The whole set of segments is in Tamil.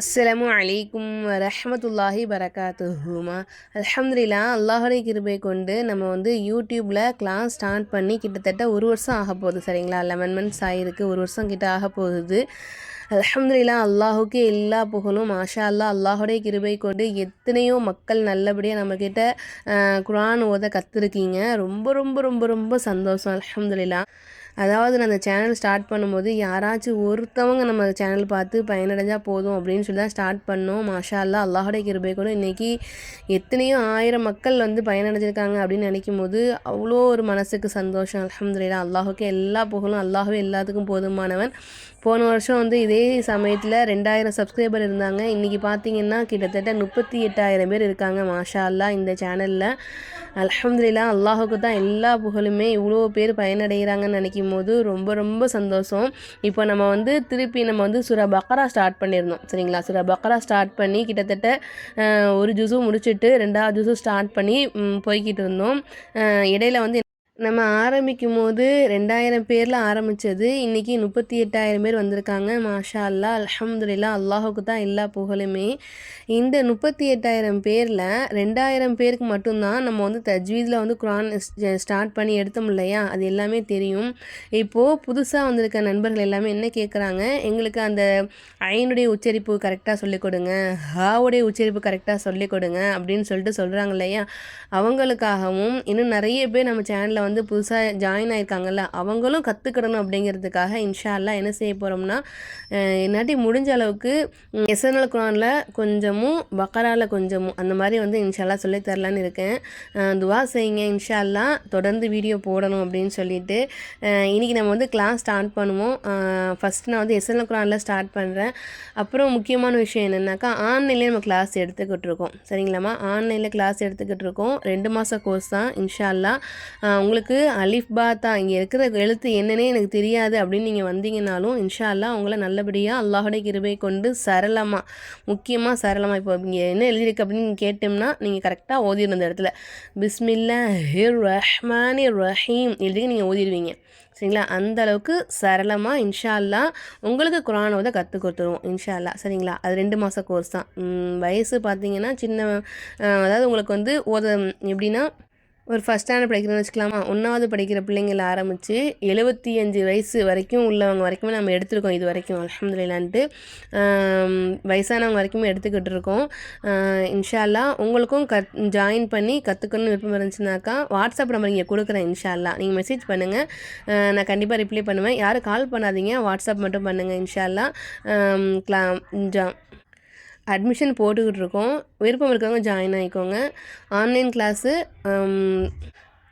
அஸ்ஸலாமு அலைக்கும் வரஹமத்துல்லாஹி வரகாத்துஹுமா அல்ஹம்துலில்லா அல்லாஹுடைய கிருபை கொண்டு நம்ம வந்து யூடியூப்பில் கிளாஸ் ஸ்டார்ட் பண்ணி கிட்டத்தட்ட ஒரு வருஷம் ஆக போகுது சரிங்களா? லெவன் மந்த்ஸ் ஆகிருக்கு ஒரு வருஷம் கிட்ட ஆக போகுது. அலமதுல்லா அல்லாஹுக்கு எல்லா புகழும் மாஷா அல்லா அல்லாஹுடைய கிருபை கொண்டு எத்தனையோ மக்கள் நல்லபடியாக நம்மக்கிட்ட குரான் ஓத கற்றுருக்கீங்க ரொம்ப ரொம்ப ரொம்ப ரொம்ப சந்தோஷம் அலமதுல்லா அதாவது நான் அந்த சேனல் ஸ்டார்ட் பண்ணும்போது யாராச்சும் ஒருத்தவங்க நம்ம சேனல் பார்த்து பயனடைஞ்சால் போதும் அப்படின்னு சொல்லி தான் ஸ்டார்ட் பண்ணோம். மாஷா அல்லா அல்லாஹுடைய கிருபை கூட இன்றைக்கி எத்தனையோ ஆயிரம் மக்கள் வந்து பயனடைஞ்சிருக்காங்க அப்படின்னு நினைக்கும் போது அவ்வளோ ஒரு மனசுக்கு சந்தோஷம். அலமதுல்லா அல்லாஹுக்கு எல்லா புகழும் அல்லாஹுவே எல்லாத்துக்கும் போதுமானவன். போன வருஷம் வந்து இதே சமயத்தில் ரெண்டாயிரம் சப்ஸ்கிரைபர் இருந்தாங்க. இன்றைக்கி பார்த்தீங்கன்னா கிட்டத்தட்ட முப்பத்தி எட்டாயிரம் பேர் இருக்காங்க மாஷா அல்லா இந்த சேனலில் அலமதுல்லா அல்லாஹுக்கு தான் எல்லா புகழுமே இவ்வளோ பேர் பயனடைகிறாங்கன்னு நினைக்கும் போது ரொம்ப ரொம்ப சந்தோஷம். இப்போ நம்ம வந்து திருப்பி நம்ம வந்து சுரா பக்கரா ஸ்டார்ட் பண்ணியிருந்தோம் சரிங்களா? சுரா பக்கரா ஸ்டார்ட் பண்ணி கிட்டத்தட்ட ஒரு ஜூஸும் முடிச்சுட்டு ரெண்டாவது ஜூஸும் ஸ்டார்ட் பண்ணி போய்கிட்டு இருந்தோம். இடையில வந்து நம்ம ஆரம்பிக்கும் போது ரெண்டாயிரம் பேரில் ஆரம்பித்தது இன்றைக்கி முப்பத்தி எட்டாயிரம் பேர் வந்திருக்காங்க. மாஷா அல்லா அலமதுல்லா அல்லாஹுக்கு தான் எல்லா புகழுமே. இந்த முப்பத்தி எட்டாயிரம் பேரில் ரெண்டாயிரம் பேருக்கு மட்டும்தான் நம்ம வந்து தஜ்வீதில் வந்து குரான் ஸ்டார்ட் பண்ணி எடுத்தோம் இல்லையா? அது எல்லாமே தெரியும். இப்போது புதுசாக வந்திருக்க நண்பர்கள் எல்லாமே என்ன கேட்குறாங்க எங்களுக்கு அந்த ஐனுடைய உச்சரிப்பு கரெக்டாக சொல்லிக் கொடுங்க. ஹாவுடைய உச்சரிப்பு கரெக்டாக சொல்லிக் கொடுங்க அப்படின்னு சொல்லிட்டு சொல்கிறாங்க இல்லையா? அவங்களுக்காகவும் இன்னும் நிறைய பேர் நம்ம சேனலில் வந்து புதுசாக ஜாயின் ஆயிருக்காங்கல்ல அவங்களும் கற்றுக்கிடணும் அப்படிங்கிறதுக்காக இன்ஷா அல்லா என்ன செய்ய போகிறோம்னா என்னாட்டி முடிஞ்ச அளவுக்கு எஸ்என்எல் குரானில் கொஞ்சமும் பக்கராவில் கொஞ்சமும் அந்த மாதிரி வந்து இன்ஷால்லா சொல்லி தரலான்னு இருக்கேன். துவா செய்யுங்க இன்ஷால்லா தொடர்ந்து வீடியோ போடணும் அப்படின்னு சொல்லிட்டு இன்றைக்கி நம்ம வந்து கிளாஸ் ஸ்டார்ட் பண்ணுவோம். ஃபஸ்ட் நான் வந்து எஸ்என்எல் குரானில் ஸ்டார்ட் பண்ணுறேன் அப்புறம் முக்கியமான விஷயம் என்னென்னாக்கா ஆன்லைன்லேயே நம்ம கிளாஸ் எடுத்துக்கிட்டு இருக்கோம். சரிங்களாம்மா? ஆன்லைனில் கிளாஸ் எடுத்துக்கிட்டு இருக்கோம். ரெண்டு மாதம் கோர்ஸ் தான் இன்ஷால்லா உங்களுக்கு உங்களுக்கு அலிஃப் பாத்தா இங்கே இருக்கிற எழுத்து என்னன்னே எனக்கு தெரியாது அப்படின்னு நீங்கள் வந்தீங்கனாலும் இன்ஷா அல்லா உங்களை நல்லபடியாக அல்லாஹுடைய கிருபை கொண்டு சரளமாக முக்கியமாக சரளமாக இப்போ இங்கே என்ன எழுதியிருக்கு அப்படின்னு கேட்டோம்னா நீங்கள் கரெக்டாக ஓதிடணும் அந்த இடத்துல. பிஸ்மில்லா ஹிர் ரஹ்மானி ரஹீம் எழுதி நீங்கள் ஓதிடுவீங்க. சரிங்களா? அந்த அளவுக்கு சரளமாக இன்ஷா அல்லா உங்களுக்கு குரானை வந்து கற்றுக் கொடுத்துருவோம் இன்ஷா அல்லா சரிங்களா? அது ரெண்டு மாத கோர்ஸ் தான். வயசு பார்த்தீங்கன்னா சின்ன அதாவது உங்களுக்கு வந்து ஓத எப்படின்னா ஒரு ஃபஸ்ட் ஸ்டாண்டர்ட் படிக்கிறோன்னு வச்சுக்கலாமா? ஒன்றாவது படிக்கிற பிள்ளைங்கள ஆரம்பித்து எழுபத்தி அஞ்சு வயசு வரைக்கும் உள்ளவங்க வரைக்குமே நம்ம எடுத்துருக்கோம் இது வரைக்கும் அலமதுல்லான்ட்டு வயசானவங்க வரைக்குமே எடுத்துக்கிட்டு இருக்கோம். இன்ஷால்லா உங்களுக்கும் கத் ஜாயின் பண்ணி கற்றுக்கணும்னு விருப்பம் இருந்துச்சுனாக்கா வாட்ஸ்அப் நம்பர் இங்கே கொடுக்குறேன் இன்ஷால்லா. நீங்கள் மெசேஜ் பண்ணுங்கள் நான் கண்டிப்பாக ரிப்ளை பண்ணுவேன். யாரும் கால் பண்ணாதீங்க. வாட்ஸ்அப் மட்டும் பண்ணுங்கள் இன்ஷால்லா. கிளா ஜா அட்மிஷன் போட்டுக்கிட்டு இருக்கோம் விருப்பம் இருக்கவங்க ஜாயின் ஆகிக்கோங்க ஆன்லைன் கிளாஸு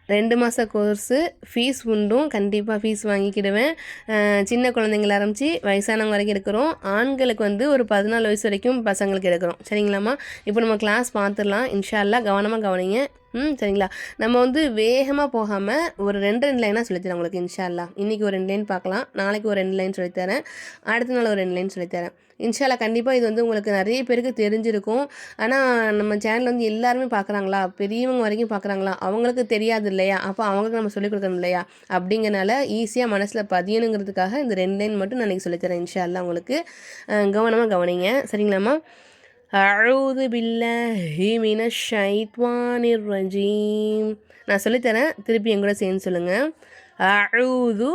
ரெண்டு மாத கோர்ஸு ஃபீஸ் உண்டும் கண்டிப்பாக ஃபீஸ் வாங்கிக்கிடுவேன். சின்ன குழந்தைங்கள ஆரம்பித்து வயசானவங்க வரைக்கும் எடுக்கிறோம். ஆண்களுக்கு வந்து ஒரு பதினாலு வயசு வரைக்கும் பசங்களுக்கு எடுக்கிறோம். சரிங்களாம்மா? இப்போ நம்ம கிளாஸ் பார்த்துடலாம். இன்ஷால்லா கவனமாக கவனிங்க. ம் சரிங்களா. நம்ம வந்து வேகமாக போகாமல் ஒரு ரெண்டு ரெண்டு லைனாக சொல்லித்தரேன் உங்களுக்கு இன்ஷால்லா இன்றைக்கி ஒரு ரெண்டு லைன் பார்க்கலாம். நாளைக்கு ஒரு ரெண்டு லைன் சொல்லித்தரேன் அடுத்த நாள் ஒரு ரெண்டு லைன் சொல்லித்தரேன் இன்ஷால்லா கண்டிப்பாக இது வந்து உங்களுக்கு நிறைய பேருக்கு தெரிஞ்சிருக்கும். ஆனால் நம்ம சேனல் வந்து எல்லாருமே பார்க்குறாங்களா? பெரியவங்க வரைக்கும் பார்க்குறாங்களா? அவங்களுக்கு தெரியாது இல்லையா? அப்போ அவங்களுக்கு நம்ம சொல்லிக் கொடுக்கணும் இல்லையா? அப்படிங்கிறனால ஈஸியாக மனசில் பதியணுங்கிறதுக்காக இந்த ரெண்டு லைன் மட்டும் நான் இன்றைக்கி சொல்லித்தரேன் இன்ஷால்லா உங்களுக்கு. கவனமாக கவனிங்க. சரிங்களாம்மா? அழுது பில்லாஹி மின ஷைத்வானிர் ரஜீம். நான் சொல்லித்தரேன் திருப்பி என் கூட சேர்ந்து சொல்லுங்கள் அழுது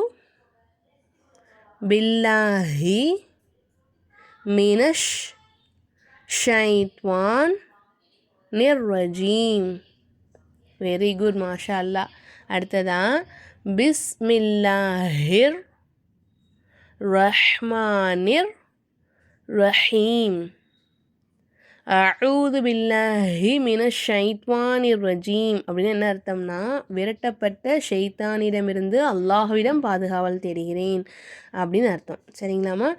பில்லாஹி மினஷ் ஷைத்வான் நிர்ரஜீம் வெரி குட் மாஷா அல்லா அடுத்ததான் பிஸ்மில்லாஹிர் ரஹ்மானிர் ரஹீம். அழுது பில்லாஹி மின ஷைத்வானிர் ரஜீம் அப்படின்னு என்ன அர்த்தம்னா விரட்டப்பட்ட ஷைத்தானிடமிருந்து அல்லாஹுவிடம் பாதுகாவல் தேடுகிறேன் அப்படின்னு அர்த்தம். சரிங்களாமா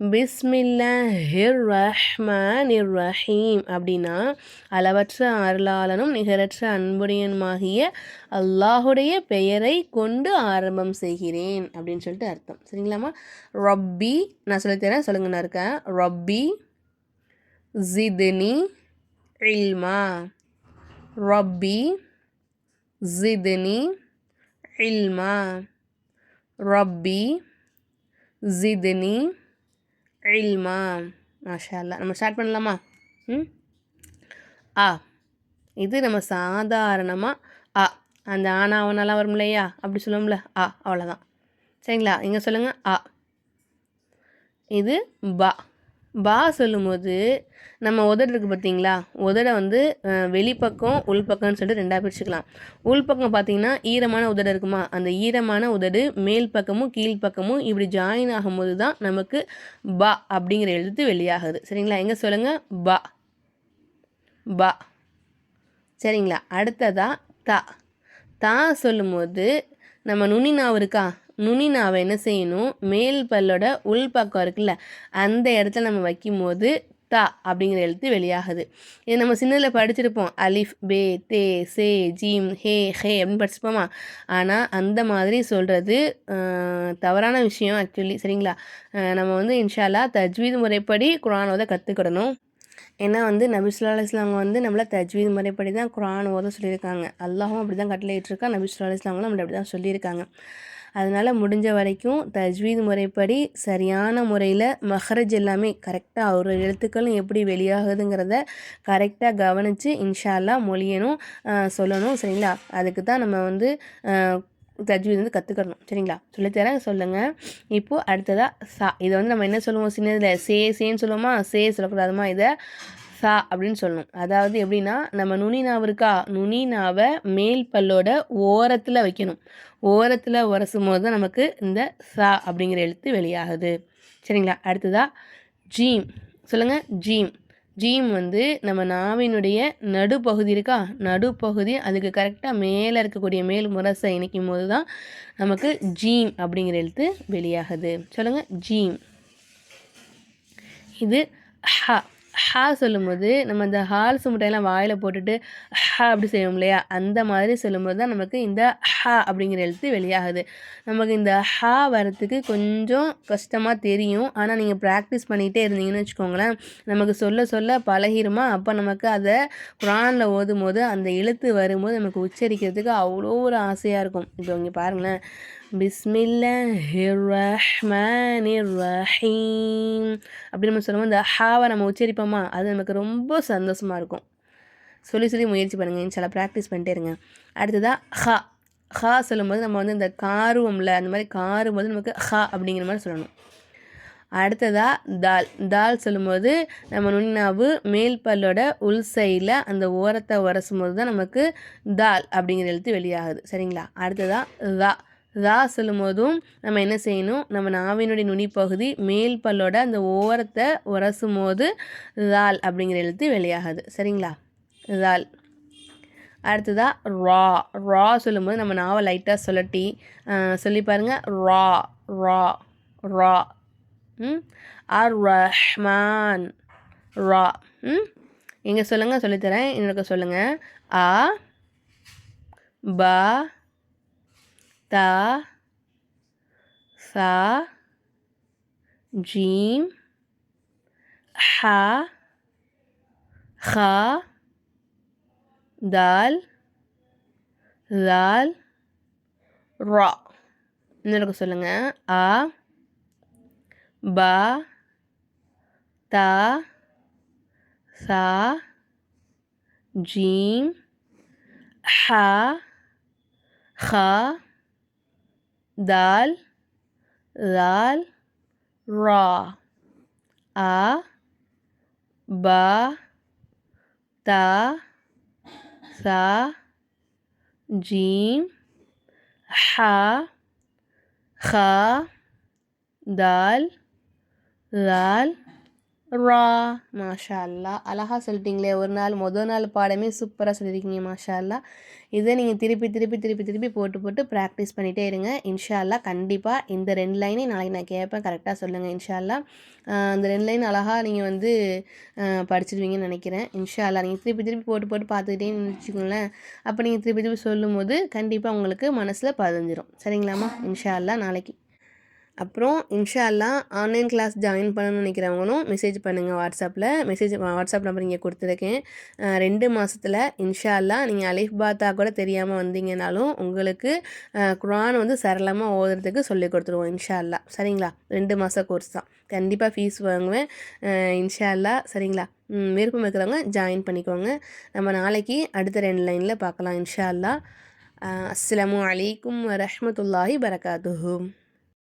பிஸ்மில்லஹிர் ரஹ்மான் இர் ரஹீம் அப்படின்னா அளவற்ற அருளாளனும் நிகரற்ற அன்புடையனுமாகிய அல்லாஹுடைய பெயரை கொண்டு ஆரம்பம் செய்கிறேன் அப்படின்னு சொல்லிட்டு அர்த்தம். சரிங்களாமா ரொப்பி நான் சொல்லித்தரேன் சொல்லுங்கண்ணா இருக்கேன். ரொப்பி ஜிதுனி இல்மா ரப்பி ஜிதுனி இல்மா ரப்பி ஜிதுனி இல்மா மாஷால்லா நம்ம ஸ்டார்ட் பண்ணலாமா? ம். ஆ. இது நம்ம சாதாரணமாக ஆ. அந்த ஆனா அவனாலாம் வரும் இல்லையா அப்படி சொல்லுவோம்ல. ஆ அவ்வளோதான் சரிங்களா? இங்கே சொல்லுங்கள் ஆ. இது பா. பா சொல்லும்போது நம்ம உதடு இருக்குது பார்த்தீங்களா உதடை வந்து வெளிப்பக்கம் உள்பக்கம்னு சொல்லிட்டு ரெண்டாக பிரிச்சுக்கலாம். உள்பக்கம் பார்த்தீங்கன்னா ஈரமான உதடு இருக்குமா? அந்த ஈரமான உதடு மேல் பக்கமும் கீழ் பக்கமும் இப்படி ஜாயின் ஆகும்போது தான் நமக்கு பா அப்படிங்கிற எழுத்து வெளியாகுது. சரிங்களா? எங்கே சொல்லுங்கள் பா. பா. சரிங்களா? அடுத்ததா தா. தா சொல்லும்போது நம்ம நுனி நாவு இருக்கா? நுனி நாவை என்ன செய்யணும்? மேல் பல்லோட உள் பக்கம் இருக்குல்ல அந்த இடத்துல நம்ம வைக்கும்போது தா அப்படிங்கிற எழுத்து வெளியாகுது. இது நம்ம சின்னதில் படிச்சிருப்போம். அலிஃப் பே தே சே ஜீம் ஹே ஹே அப்படின்னு படிச்சிருப்போமா? ஆனால் அந்த மாதிரி சொல்கிறது தவறான விஷயம் ஆக்சுவலி சரிங்களா? நம்ம வந்து இன்ஷால்லா தஜ்வீத் முறைப்படி குரான் ஓத கற்றுக்கிடணும் ஏன்னா வந்து நபிசுல்லா இஸ்லாங்க வந்து நம்மளை தஜ்வீத் முறைப்படி தான் குரான் ஓத சொல்லியிருக்காங்க. அல்லாஹும் அப்படி தான் கட்டளையிட்டிருக்கா நபிசுல்லா இஸ்லாங்களும் நம்மளை அப்படி தான் சொல்லியிருக்காங்க. அதனால் முடிஞ்ச வரைக்கும் தஜ்வீத் முறைப்படி சரியான முறையில் மஹரஜ் எல்லாமே கரெக்டாக ஒரு எழுத்துக்களும் எப்படி வெளியாகுதுங்கிறத கரெக்டாக கவனித்து இன்ஷா அல்லாஹ் மொழியணும் சொல்லணும் சரிங்களா? அதுக்கு தான் நம்ம வந்து தஜ்வீத் வந்து கற்றுக்கணும் சரிங்களா? சொல்லித்தரேன் சொல்லுங்கள் இப்போது அடுத்ததாக சா இதை வந்து நம்ம என்ன சொல்லுவோம் சின்னதில்? சே சேன்னு சொல்லுவோமா? சே சொல்லக்கூடாதுமா இதை? சா அப்படின்னு சொல்லணும். அதாவது எப்படின்னா நம்ம நுனி நாவு இருக்கா நுனி நாவை மேல் பல்லோட ஓரத்தில் வைக்கணும். ஓரத்தில் உரசும் போது தான் நமக்கு இந்த சா அப்படிங்கிற எழுத்து வெளியாகுது. சரிங்களா? அடுத்ததா ஜீம். சொல்லுங்கள் ஜீம். ஜீம் வந்து நம்ம நாவினுடைய நடுப்பகுதி இருக்கா? நடுப்பகுதி. அதுக்கு கரெக்டாக மேலே இருக்கக்கூடிய மேல் முரசை இணைக்கும் போது தான் நமக்கு ஜீம் அப்படிங்கிற எழுத்து வெளியாகுது. சொல்லுங்கள் ஜீம். இது ஹ. ஹா சொல்லும்போது நம்ம இந்த ஹால்ஸ் முட்டையெல்லாம் வாயில் போட்டுட்டு ஹா அப்படி செய்வோம் இல்லையா? அந்த மாதிரி சொல்லும்போது தான் நமக்கு இந்த ஹா அப்படிங்கிற எழுத்து வெளியாகுது. நமக்கு இந்த ஹா வரத்துக்கு கொஞ்சம் கஷ்டமாக தெரியும். ஆனால் நீங்கள் ப்ராக்டிஸ் பண்ணிகிட்டே இருந்தீங்கன்னு வச்சுக்கோங்களேன் நமக்கு சொல்ல சொல்ல பழகிருமா? அப்போ நமக்கு அதை குரானில் ஓதும் போது அந்த எழுத்து வரும்போது நமக்கு உச்சரிக்கிறதுக்கு அவ்வளோ ஒரு ஆசையாக இருக்கும். இப்போ இங்கே பாருங்களேன் பிஸ்மில்லாஹிர் ரஹ்மானிர் ரஹீம் அப்படி நம்ம சொல்லும்போது இந்த ஹாவை நம்ம உச்சரிப்போமா? அது நமக்கு ரொம்ப சந்தோஷமாக இருக்கும். சொல்லி சொல்லி முயற்சி பண்ணுங்கள் இன்ஷால்லா ப்ராக்டிஸ் பண்ணிட்டே இருங்க. அடுத்ததாக ஹா. ஹா சொல்லும்போது நம்ம வந்து இந்த காருவம்ல அந்த மாதிரி காரும்போது நமக்கு ஹா அப்படிங்கிற மாதிரி சொல்லணும். அடுத்ததாக தால். தால் சொல்லும்போது நம்ம நுண்ணாவு மேல் பல்லோட உள் சைடில் அந்த ஓரத்தை உரசும் போது தான் நமக்கு தால் அப்படிங்கிற எழுத்து வெளியாகுது. சரிங்களா? அடுத்ததாக ரா ரா சொல்லும்போதும் நம்ம என்ன செய்யணும்? நம்ம நாவினுடைய நுனிப்பகுதி மேல் பல்லோட அந்த ஓரத்தை உரசும் போது ரால் அப்படிங்கிற எழுத்து வெளியாகுது. சரிங்களா? ரால். அடுத்ததாக ரா. ரா சொல்லும்போது நம்ம நாவை லைட்டாக சொல்லட்டி சொல்லி பாருங்க. ரா. ரா. ரா. ம்? ஆர் ரஹ்மான் ரா. ம்? எங்கே சொல்லுங்கள் சொல்லித்தரேன். இன்னொரு சொல்லுங்கள் ஆ பா ta sa jim ha kha dal dal ra என்னோட சொல்லுங்க அ ப த ச ஜீம் ஹ ஹ dal, dal, ra, a, ba, ta, sa, jim, ha, kha, dal, dal. ரா மாஷா அல்லா அழகா சொல்லிட்டீங்களே ஒரு நாள் மொதல் நாள் பாடமே சூப்பராக சொல்லியிருக்கீங்க மாஷா அல்லா இதை நீங்கள் திருப்பி திருப்பி திருப்பி திருப்பி போட்டு போட்டு ப்ராக்டிஸ் பண்ணிகிட்டே இருங்க. இன்ஷா அல்லா கண்டிப்பாக இந்த ரெண்டு லைனையும் நாளைக்கு நான் கேட்பேன். கரெக்டாக சொல்லுங்கள் இன்ஷா அல்லா அந்த ரெண்டு லைன் அழகாக நீங்கள் வந்து படிச்சிடுவீங்கன்னு நினைக்கிறேன். இன்ஷா அல்லா நீங்கள் திருப்பி திருப்பி போட்டு போட்டு பார்த்துக்கிட்டே வச்சுக்கோங்களேன். அப்போ நீங்கள் திருப்பி திருப்பி சொல்லும்போது கண்டிப்பாக உங்களுக்கு மனசில் பதிஞ்சிரும். சரிங்களாம்மா? இன்ஷா அல்லா நாளைக்கு. அப்புறம் இன்ஷா ஆன்லைன் கிளாஸ் ஜாயின் பண்ணணும்னு நினைக்கிறவங்களும் மெசேஜ் பண்ணுங்கள் வாட்ஸ்அப்பில் மெசேஜ் வாட்ஸ்அப் நம்பர் இங்கே கொடுத்துருக்கேன். ரெண்டு மாதத்தில் இன்ஷா நீங்கள் அலிஃப் பாத்தா கூட தெரியாமல் வந்தீங்கனாலும் உங்களுக்கு குரான் வந்து சரளமாக ஓதுறதுக்கு சொல்லி கொடுத்துருவோம் இன்ஷா அல்லாஹ் சரிங்களா? ரெண்டு மாத கோர்ஸ் தான். கண்டிப்பாக ஃபீஸ் வாங்குவேன். இன்ஷால்லா இன்ஷா அல்லாஹ் சரிங்களா விருப்பம் இருக்கிறவங்க ஜாயின் பண்ணிக்கோங்க. நம்ம நாளைக்கு அடுத்த ரெண்டு லைனில் பார்க்கலாம் இன்ஷா அல்லாஹ் அஸ்லாம் வலைக்கம் வரமத்துல்லாஹி வரஹ்மத்துல்லாஹி